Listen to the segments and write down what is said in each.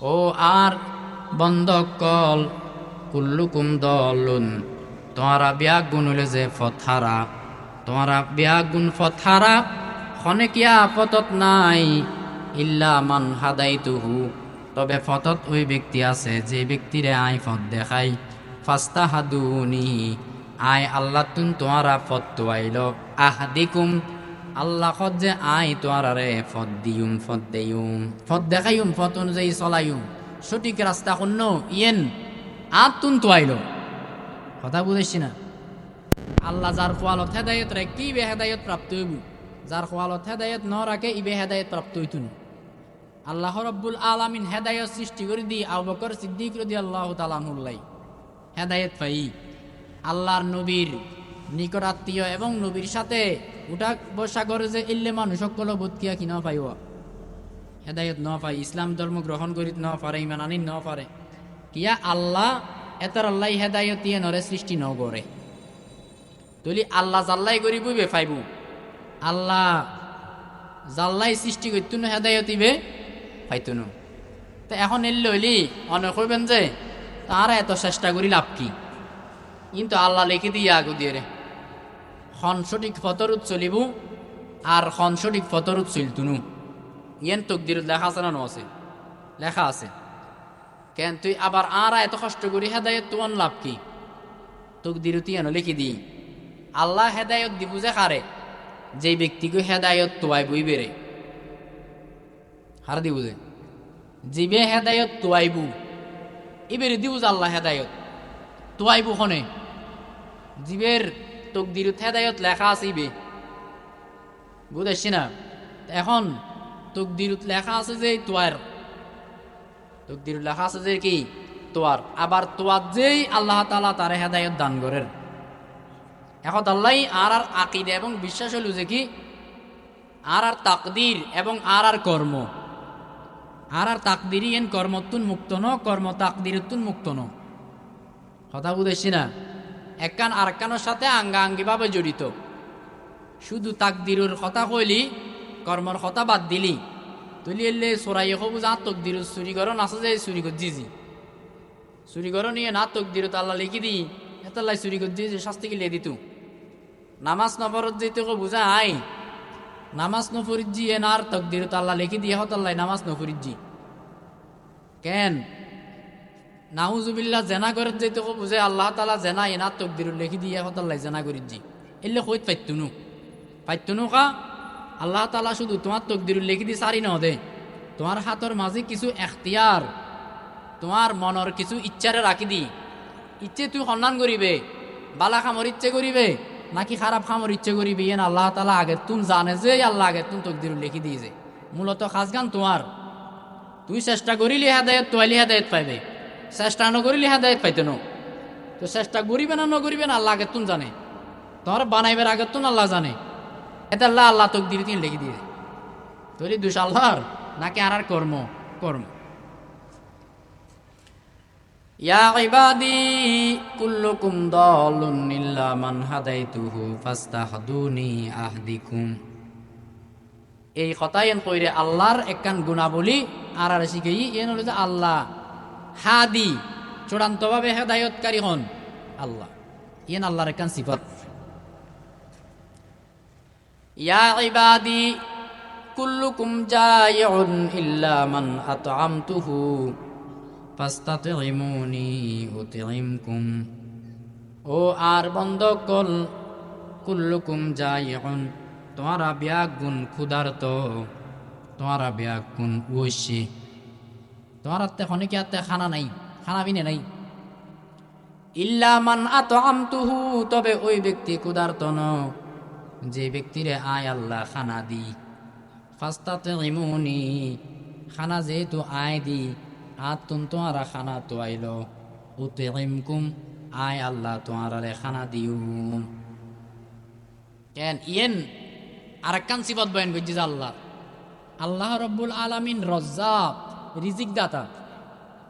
ও আর বন্ধ কল, কুল্লুকুম দলুন। তোমারা বিয়া গুণ হইলে যে ফথারা। তোমারা বিয়া গুণ ফথারা খনেকিয়া পতত নাই, ইল্লা মান হাদাই তুহু তবে ফতত ওই ব্যক্তি আছে, যে ব্যক্তিরে আই ফত দেখাই। ফাস্তা হাদুনি আই আল্লাহ তুন তোমারা ফত তোয়াইল আহাদিকুম আল্লাহ খত যে আই তোয়ারারে ফত দিউম ফত দেউম ফত দেখাইম ফত অনুযায়ী চলাইম সঠিক রাস্তা শূন্য, ইয়েন আত তুন তোয়াইল কথা বুঝেছি না? আল্লাহ যার খোয়ালত হেদায়ত রে কি বে হেদায়ত প্রাপ্ত হইব? যার খোয়ালত হেদায়ত ন রাখে ইবে হেদায়ত প্রাপ্ত হইতুন। আল্লাহ রব্বুল আলামিন হেদায়ত সৃষ্টি করে দি আবু বকর সিদ্দিক রদি আল্লাহ তালাহুল্লাই হেদায়ত পাই। আল্লাহর নবীর নিকট আত্মীয় এবং নবীর সাথে উঠা বসা করে যে ইল্লে মানুষ সকল বোধ কিয়া কি ন পাইব? হেদায়ত ন পাই ইসলাম ধর্ম গ্রহণ করি ন পারে, ইমান আনি ন পারে। কিয়া আল্লাহ, এতার আল্লাহ হেদায়ত ইয়ে নরে সৃষ্টি ন করে। তুলি আল্লাহ জাল্লাই করি বুঝবে পাইব আল্লাহ জাল্লাই সৃষ্টি করতুন হেদায়ত ইবে পাইতুন তো এখন এলে হইলি অনেক কইবেন যে, তারা এত চেষ্টা করি লাভ কি? কিন্তু আল্লাহ লিখে দিয়ে আগু দিয়ে রে। সঠিক ফতরুত চলিব আর সঠিক ফতরুত চলতুনু ইয়েন তকদির লেখা আছে না আছে? লেখা আছে। কেন তুই আবার আরা এত কষ্ট করি হেদায়ত তোমার লাভ কি? তকদির তুই এনে লিখি দি। আল্লাহ হেদায়ত দিব যে কারে যে ব্যক্তিকে হেদায়ত তোয়াই বই বেড়ে। হার দিব যে জিবে হেদায়ত তোয়াইবু এবারে দিব যে আল্লাহ হেদায়ত। তোয়াইবু খনে জীবের তকদিরত হেদায়ত লেখা আছে ইবে বুঝেছি না? এখন তকদিরত লেখা আছে যে তোয়ার। তকদির লেখা আছে যে কি? তোয়ার। আবার তোয়ার যেই আল্লাহ তালা তার হেদায়ত দান করেন। এখন আল্লাহ আর আর আকিদে এবং বিশ্বাস হইল যে কি? আর আর তাকদির এবং আর আর কর্ম। আর আর তাকদিরই এন কর্মতুন মুক্ত ন, কর্ম তাকদিরতুন মুক্ত ন। কথা বুঝেছি না? একখান আর একখানোর সাথে আঙ্গাঙ্গিভাবে জড়িত। শুধু তাকদিরুর কথা কইলি, কর্মর কথা বাদ দিলি। তুলি এলে চোরাই হবু যা তকদির চুরি করো নাচা যে চুরি কর জিজি চুরি করো নিয়ে না তকদির আল্লাহ লিখি দি এতাল্লাই চুরি কর যে শাস্তি কিলে দিতু। নামাজ নপরত যেতে কো বুঝা আই নামাজ নফরিত এ এন আর তকদির আল্লাহ লিখি দিয়ে হতাল্লাই নামাজ নফরিত জি। কেন? নাউজুবিল্লাহ জেনা করে যেতে কো বুঝে আল্লাহ তালা জেনা এনার তকদির লিখি দিয়ে হতাল্লাই জেনা করি জি। এলে কইত পাইতুনু পাইতুনু কা? আল্লাহ তালা শুধু তোমার তকদির লিখি দি সারি ন দে। তোমার হাতর মাঝে কিছু এখতিয়ার তোমার মনের কিছু ইচ্ছারে রাখি দি। ইচ্ছে তুই সন্ধান করিবে বালা খামর ইচ্ছে করিবে নাকি খারাপ খামর ইচ্ছে করিবে ইয়েন আল্লাহ তালা আগে তুম জানে যে আল্লাহ আগে তুম তকদির লিখি দিয়েছে মূলত খাস গান তোমার। তুই চেষ্টা করিলি হেদায়ত তোয়ালি হেদায়ত পাইবে। চেষ্টা নকরিলি হেদায়ত পাইতে ন তো চেষ্টা করিবে না নকরিবে না আল্লাহ আগে তুম জানে। তোমার বানাইবার আগে তুন আল্লাহ জানে। এটা আল্লাহ আল্লাহ তকদির তিন লিখি দিয়ে। তোলি দুষ আল্লাহর নাকি আর আর কর্ম কর্ম ইয়া মান এই আল্লাহর একখান গুণাবলী আর আর শিখেই এন হলো যে আল্লাহ হাদি, চূড়ান্তভাবে হেদায়তকারী হন। আল্লাহ, ইয়েন আল্লাহর একখান সিফত। ইয়া ইবাদি, কুল্লুকুম জাইউন ইল্লা মান আতআমতুহু ফাস্তাতিমুনি উতিমকুম ও আর বন্ধ কল কুল্লুকুম জাইউন তোমারা ব্যাগুন ক্ষুধার্ত, তোমারা ব্যাগুন ওইসি তোমার হাতে খনিকে হাতে খানা নাই? খানা বিনে নাই। ইল্লা মান আতআমতুহু, তবে ওই ব্যক্তি ক্ষুধার্ত ন যে ব্যক্তিরে আয় আল্লাহ খানা দি ফাস্তাতে ইমুনি খানা যেহেতু আয় দি আর তুম তোমারা খানা তো আইল। উতে ইমকুম আয় আল্লাহ তোমারে খানা দিউ। কেন? ইয়েন, আরেকখান সিবত বয়ান করছি আল্লাহ। আল্লাহ রব্বুল আলামিন রজ্জাক। রিজিক দাতা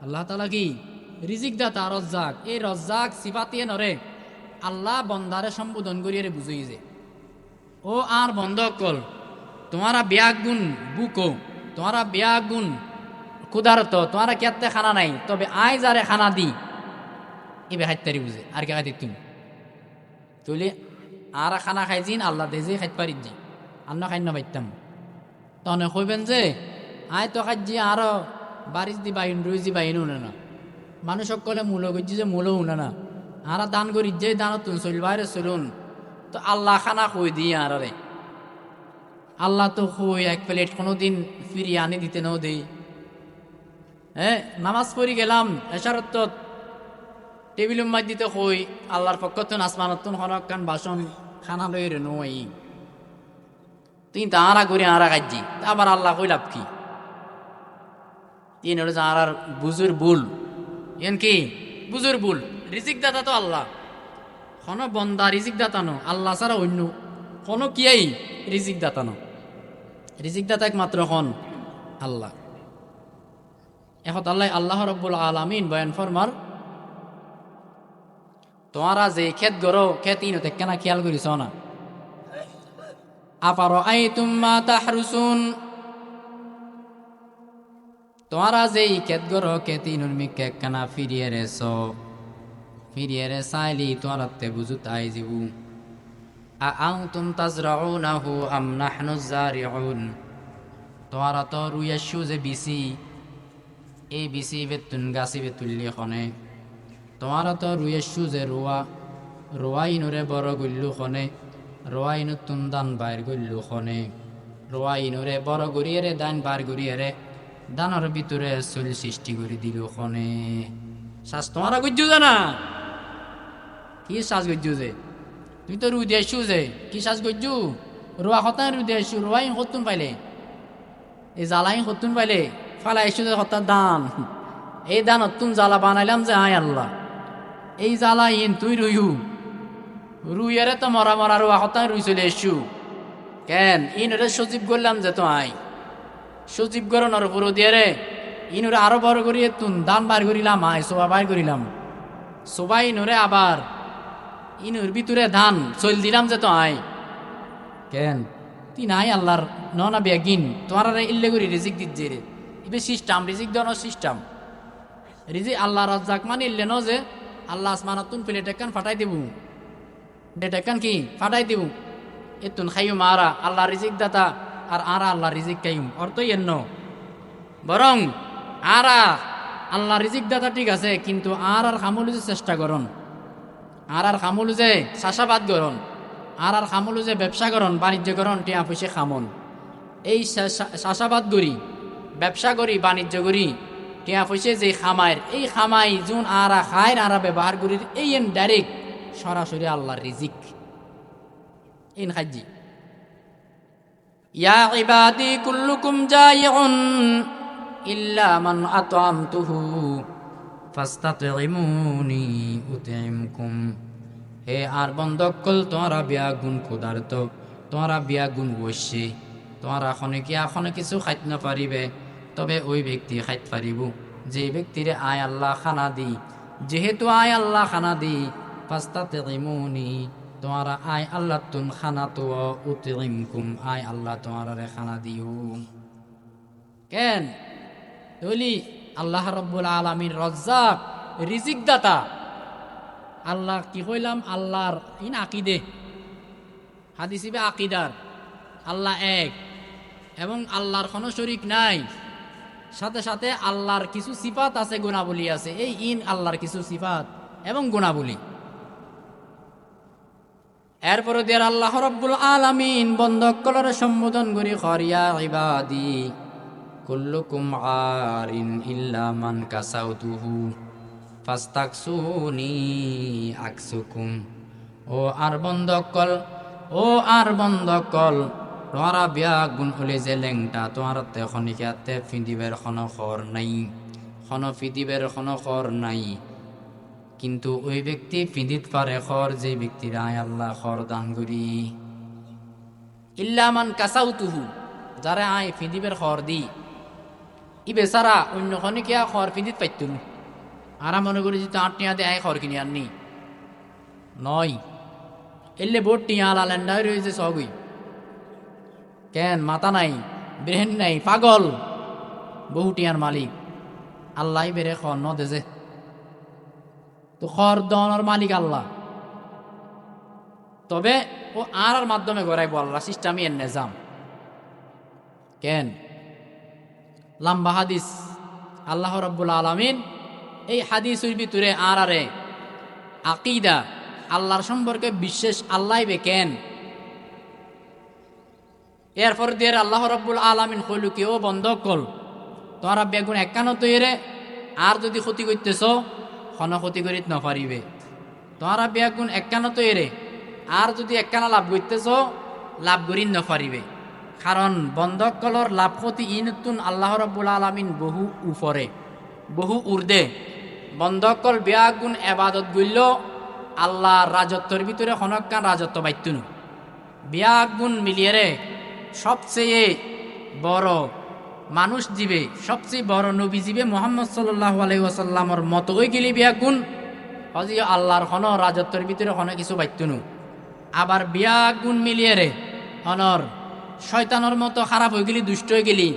আল্লাহ তালা কি? রিজিক দাতা রজ্জাক। এই রজ্জাক সিফাতিয়ে নরে আল্লাহ বন্দারে সম্বোধন করিয়ে বুঝিয়ে যে। ও আর বন্ধ কল, তোমারা ব্যাগ গুণ বুকো, তোমারা ব্যাগ গুণ ক্ষুধারত, তোমারা কেতে খানা নাই, তবে আয় যারে খানা দি। ইবে হাইতারি বুঝে, আর কে খাইতে তুমি তুলি আর খানা খাই জিন আল্লাহ দে যে খাইতে পারি জি আন্ন খাইন্য পাইতাম তখন কইবেন যে, আয় তো খাইজি, আরও বারিশ দি বাইন রুই দি বাইন উনে না। মানুষ সকলে মূল গজি যে মূল উনে না। আর দান করি যে দান তুন চল বাইরে চলুন তো আল্লাহ খানা কই দিই আর রে? আল্লাহ তো কই, এক প্লেট কোনো দিন ফিরিয়ে আনি দিতে নাও দেই। হ্যাঁ নামাজ পড়ি গেলাম, এশারত টেবিল মাই দিতে কই, আল্লাহর পক্ষতুন আসমানতুন হরকান বাসন, খানা লই রে নই। তুই তাহারা করি, আরা কাজি আবার আল্লাহ কই লাভ কি? তিন হলো আর বুজুর বুল। এন কি? বুজুর বুল। রিজিক দাতা তো আল্লাহ। কোন বন্দা রিজিক দাতানো আল্লাহ ছাড়া অন্য কোন কিয়াই রিজিক দাতানো রিজিক দাতা একমাত্র হন আল্লাহ। এখন আল্লাহ আল্লাহ রব্বুল আলমিন বয়ান ফরমার, তোমারা যে খেত গরো খেত ইনো কেনা খেয়াল করিস না? আপার আই তুম্মা তাহরুসুন? তোমরা যেই খেত গরো কে তিনুর মিকে একখানা ফিরিয়ে রেছ। ফিরিয়ে রে চাইলি তোমারতে বুঝু তাই জিবু। আং তুম তাজরাউনাহু আম নাহনু জারিউন। তোমারা তো রুয়েশু যে বিসি, এই বিসি বেতুন গাছি বেতুল্লি খনে। তোমারা তো রুয়েশু যে রোয়া রোয়াইনুরে বড় গুল্লু খনে। রোয়াইনু তুম দান বাইর গুল্লু খনে। রোয়াইনুরে বড় গুড়িয়ে রে, দান বার গুড়িয়ে রে। দানর ভিতরে চুল সৃষ্টি করে দিল খনে শ্বাস তোমারা গজ্জু জানা কি শ্বাস গজ্জু যে তুই তো রুই দিয়েছু যে, কি শ্বাস গজ্জু? রোয়া হতান রুই দিয়েছু রোয়াইন হতুন পাইলে। এই জ্বালাই হতুন পাইলে, ফালাইছু যে হতার দান। এই দান হতুন জ্বালা বানাইলাম যে, আয় আল্লাহ। এই জ্বালা ইন তুই রুইউ রুইয়ারে তো মরা মরা রোয়া হতান রুই চলে এসু কেন? ইনরে সজীব করলাম যে, তো আয়। সজীব করো নর পুরো দিয়ে রে। ইনুরে আরও বড় করিয়ে তুন, দান বার করিলাম, আয় সোবা বার করিলাম। সোবাই ইনুরে আবার, ইনুর ভিতরে ধান চল দিলাম যে তো আয়। কেন? তুই নাই আল্লাহর ননা বেগিন তোমার ইল্লে করি রিজিক দিচ্ছে রে। ইবে সিস্টেম, রিজিক দেওয়ার সিস্টেম। রিজি আল্লাহ রাজ্জাক মানে ইল্লে ন যে, আল্লাহ আসমানাতুন প্লেট একান ফাটাই দিব। ডেট একান কি? ফাটাই দিব। এতুন খাইও মারা, আল্লাহ রিজিক দাতা। আর আরা আল্লাহ রিজিক খাইম অর্থ এন্ন বরং আরা আল্লাহ রিজিক দাতা ঠিক আছে, কিন্তু আর আর খামলু যে চেষ্টা করন। আর আর খামলু যে চাষাবাদ করন। আর আর খামলু যে ব্যবসা করন, বাণিজ্য করন, টিয়া পয়সা খামন। এই চাষাবাদ করি, ব্যবসা করি, বাণিজ্য করি, টিয়া পয়সা যে খামায় এই খামাই যোন আরা খায় আরা ব্যবহার করি এই এন ডাইরেক্ট সরাসরি আল্লাহর রিজিক। ইন খাজি কুল্লুকুম ইল্লা মান হে আর বন্ধকল তোমরা বিয়া গুণ ক্ষুধার্ত, তোমরা বিয়া গুণ বসছে তোমরা এখনে কি এখনে কিছু খাইত না পারিবে তবে ওই ব্যক্তি খাইত পারিব। যে ব্যক্তিরে আয় আল্লাহ খানা দি, যেহেতু আয় আল্লাহ খানা দি ফাস্তাতে ইমুনি তোমারা আয় আল্লাহ তুন খানা তো উতিমকুম আয় আল্লাহ তোমার খানা দিও। কেন? বলি আল্লাহ রব্বুল আলমিন রজ্জাক রিজিক দাতা আল্লাহ কি কইলাম? আল্লাহর ইন আকিদে। হাদিসিবে আকিদার। আল্লাহ এক এবং আল্লাহর কোনো শরিক নাই। সাথে সাথে আল্লাহর কিছু সিফাত আছে, গুণাবলী আছে। এই ইন আল্লাহর কিছু সিফাত এবং গুণাবলী। এরপরে দেয়ার আল্লাহ রব্বুল আলামিন বন্ধক কলার সম্বোধন করি, খরিয়া ইবাদি, কুল্লুকুম আর ইন ইল্লা মান কাসাউতুহু, ফাস্তাকসুনি আকসুকুম। ও আর বন্ধকল ও আর বন্ধকল তোমারা বিয়া গুণ হলে যে লেংটা, তোমার তে খনিকাতে ফিদিবের খন খর নাই খন ফিদিবের খন খর নাই। কিন্তু ওই ব্যক্তি ফিদিত পারে খর যে ব্যক্তির আয় আল্লাহ খর দান করি। ইল্লামান কাসাউতুহু, যারা আয় ফিদিবের খর দি ই বেচারা অন্য খনিকিয়া খর ফিদিত পাইতুন আরা মনে করি যে আট টিয়া দেয় খর কিনি আননি। নয়। এলে বোট টিয়া আলালেন্ডাই রয়েছে সবই। কেন মাথা নাই ব্রেন নাই, পাগল। বহুটিয়ার মালিক। আল্লাহ বেড়ে খর ন দেজে। তো খর দনের মালিক আল্লাহ। তবে ও আর আর মাধ্যমে গড়াইব আল্লাহ সিস্টেমই এর নেজাম। কেন? লাম্বা হাদিস। আল্লাহ রব্বুল আলমিন এই হাদিসের ভিতরে আর আরে আকিদা আল্লাহর সম্পর্কে বিশ্বাস আল্লাহ কেন? এরপর দিয়ে আল্লাহ রব্বুল আলমিন কইলু কেউ বন্ধ কল তোমরা বেগুন একান্ন তৈরে, আর যদি ক্ষতি করতেছ ক্ষণ ক্ষতি করিত নপারিবে তোমরা বেগুন একান্ন তৈরে আর যদি একখানা লাভ করতেছ লাভ করি নপারিবে কারণ বন্ধক কলর লাভ ক্ষতি ইনতুন আল্লাহ রব্বুল আলমিন বহু উপরে বহু উর্দে বন্ধক কল বেয়াগুন এবাদত গইল, আল্লাহ রাজত্বর ভিতরে হনকান রাজত্ব বাইতুন বিয়াগুন মিলিয়ে সবচেয়ে বড় মানুষ জীবে, সবচেয়ে বড় নবী জীবে মোহাম্মদ সাল্লাহ আলহিহাসাল্লামর মতো ওই গেলি বিয়া গুণ হজি আল্লাহর হন, রাজত্বর ভিতরে হন কিছু বাইতুনু আবার বিয়াগুন মিলিয়ে রে? হনর, শয়তানোর মতো খারাপ হয়ে গেলি, দুষ্ট হয়ে গেলি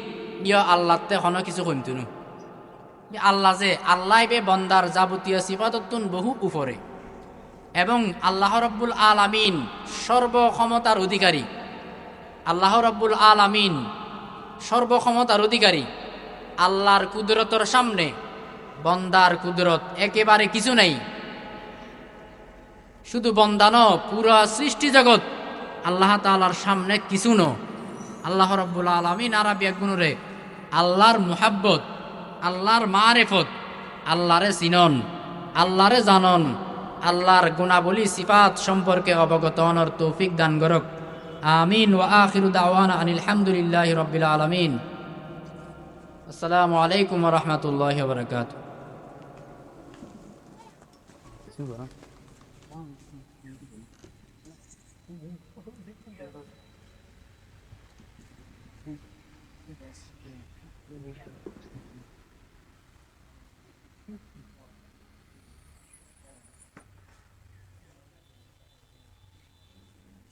ইয় আল্লাহতে হন কিছু কমতুনু আল্লাহ যে, আল্লাহ বে বন্দার যাবতীয় সিফাততুন বহু উপরে। এবং আল্লাহ রব্বুল আলামিন সর্বক্ষমতার অধিকারী। আল্লাহ রব্বুল আলামিন সর্বক্ষমতার অধিকারী। আল্লাহর কুদরতর সামনে বন্দার কুদরত একেবারে কিছু নাই। শুধু বন্দান পুরা সৃষ্টি জগৎ আল্লাহ তালার সামনে কিছু ন। আল্লাহ রব্বুল আলমিন আরবিয়া গুণরে আল্লাহর মোহাব্বত, আল্লাহর মারেফত, আল্লাহরে চিনন আল্লাহরে জানন, আল্লাহর গুণাবলী, সিফাত সম্পর্কে অবগত হনর তৌফিক দান গরক آمين وآخر دعوانا عن الحمد لله رب العالمين السلام عليكم ورحمة الله وبركاته Thank you.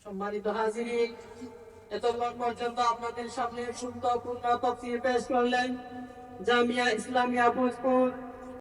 সম্মানিত হাজিরি। এতক্ষণ পর্যন্ত আপনাদের সামনে সুন্দর পূর্ণ তফসির পেশ করলেন জামিয়া ইসলামিয়া ভোজপুর।